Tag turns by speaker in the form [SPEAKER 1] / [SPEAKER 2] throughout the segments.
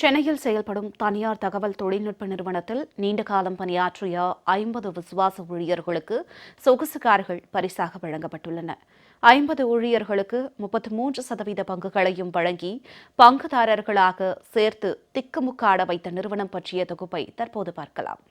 [SPEAKER 1] சென்னையில் செயல்படும் தனியார் தகவல் தொழில்நுட்ப நிறுவனத்தில் நீண்ட காலம் பணியாற்றிய ஐம்பது விசுவாச ஊழியர்களுக்கு சொகுசு கார்கள் பரிசாக வழங்கப்பட்டுள்ளன. ஐம்பது ஊழியர்களுக்கு முப்பத்தி மூன்று சதவீத பங்குகளையும் வழங்கி பங்குதாரர்களாக சேர்த்து திக்குமுக்காட வைத்த நிறுவனம் பற்றிய தொகுப்பை தற்போது பார்க்கலாம்.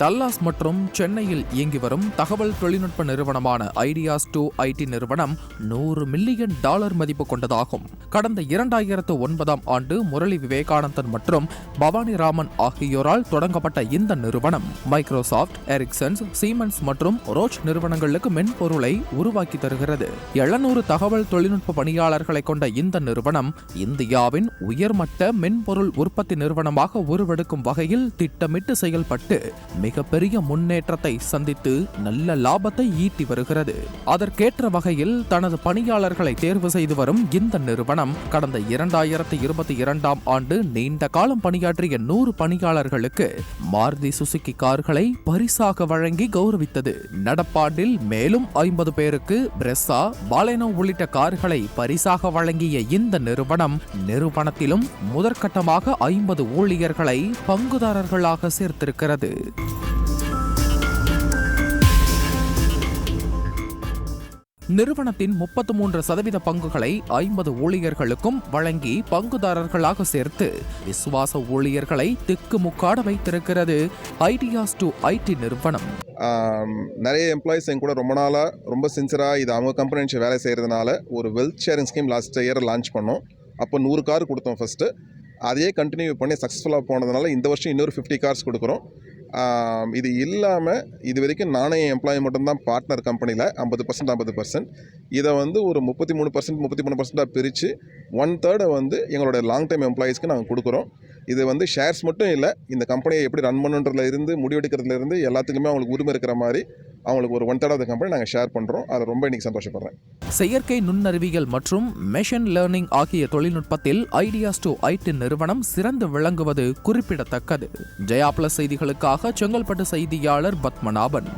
[SPEAKER 2] டல்லாஸ் மற்றும் சென்னையில் இயங்கி வரும் தகவல் தொழில்நுட்ப நிறுவனமான ஐடியாஸ் டூ ஐடி நிறுவனம் நூறு மில்லியன் டாலர் மதிப்பு கொண்டதாகும். கடந்த இரண்டாயிரத்து ஒன்பதாம் ஆண்டு முரளி விவேகானந்தன் மற்றும் பவானி ராமன் ஆகியோரால் தொடங்கப்பட்ட இந்த நிறுவனம் மைக்ரோசாஃப்ட் எரிக்சன்ஸ் சீமன்ஸ் மற்றும் ரோச் நிறுவனங்களுக்கு மென்பொருளை உருவாக்கி தருகிறது. எழுநூறு தகவல் தொழில்நுட்ப பணியாளர்களை கொண்ட இந்த நிறுவனம் இந்தியாவின் உயர்மட்ட மென்பொருள் உற்பத்தி நிறுவனமாக உருவெடுக்கும் வகையில் திட்டமிட்டு செயல்பட்டு மிகப்பெரிய முன்னேற்றத்தை சந்தித்து நல்ல லாபத்தை ஈட்டி வருகிறது. அதற்கேற்ற வகையில் தனது பணியாளர்களை தேர்வு செய்து வரும் இந்த நிறுவனம் கடந்த இரண்டாயிரத்தி இருபத்தி இரண்டாம் ஆண்டு நீண்ட காலம் பணியாற்றிய நூறு பணியாளர்களுக்கு மாருதி சுசுகி கார்களை பரிசாக வழங்கி கௌரவித்தது. நடப்பாண்டில் மேலும் ஐம்பது பேருக்கு பிரெஸ்ஸா பாலேனோ உள்ளிட்ட கார்களை பரிசாக வழங்கிய இந்த நிறுவனம் நிறுவனத்திலும் முதற்கட்டமாக ஐம்பது ஊழியர்களை பங்குதாரர்களாக சேர்த்திருக்கிறது. நிறுவனத்தின் முப்பத்து மூன்று சதவீத பங்குகளை ஐம்பது ஊழியர்களுக்கும் வழங்கி பங்குதாரர்களாக சேர்த்து விசுவாச ஊழியர்களை திக்குமுக்காட வைத்திருக்கிறது ஐடியாஸ் டு ஐடி நிறுவனம்.
[SPEAKER 3] நிறைய எம்ப்ளாயிஸ் என் கூட ரொம்ப நாளாக ரொம்ப சின்சராக இது அவங்க கம்பெனி வேலை செய்கிறதுனால ஒரு wealth sharing scheme last year launch பண்ணோம். அப்போ நூறு கார் கொடுத்தோம் ஃபஸ்ட்டு அதையே கண்டினியூ பண்ணி சக்ஸஸ்ஃபுல்லாக போனதுனால இந்த வருஷம் இன்னொரு ஃபிஃப்டி கார்ஸ் கொடுக்குறோம். இது இல்லாமல் இது வரைக்கும் நானே என் எம்ப்ளாயி மட்டும்தான் பார்ட்னர் கம்பெனியில் ஐம்பது பர்சன்ட் ஐம்பது பர்சன்ட் இதை வந்து ஒரு முப்பத்தி மூணு பர்சன்ட் முப்பத்தி மூணு பர்சன்ட்டாக பிரித்து ஒன் தேர்டை வந்து எங்களோட லாங் டைம் எம்ப்ளாயீஸ்க்கு நாங்கள் கொடுக்குறோம். இது வந்து ஷேர்ஸ் மட்டும் இல்லை இந்த கம்பெனியை எப்படி ரன் பண்ணுன்றதுல இருந்து முடிவெடுக்கிறதுல இருந்து எல்லாத்துக்குமே அவங்களுக்கு உரிமை இருக்கிற மாதிரி அவங்களுக்கு ஒரு one third of the company நாங்கள் ஷேர் பண்ணுறோம் அதை ரொம்ப இன்றைக்கி சந்தோஷப்படுறேன்.
[SPEAKER 2] செயற்கை நுண்ணறிவியல் மற்றும் மெஷின் லேர்னிங் ஆகிய தொழில்நுட்பத்தில் ஐடியாஸ் டு ஐடி நிறுவனம் சிறந்து விளங்குவது குறிப்பிடத்தக்கது. ஜெயா பிளஸ் செய்திகளுக்காக செங்கல்பட்டு செய்தியாளர் பத்மநாபன்.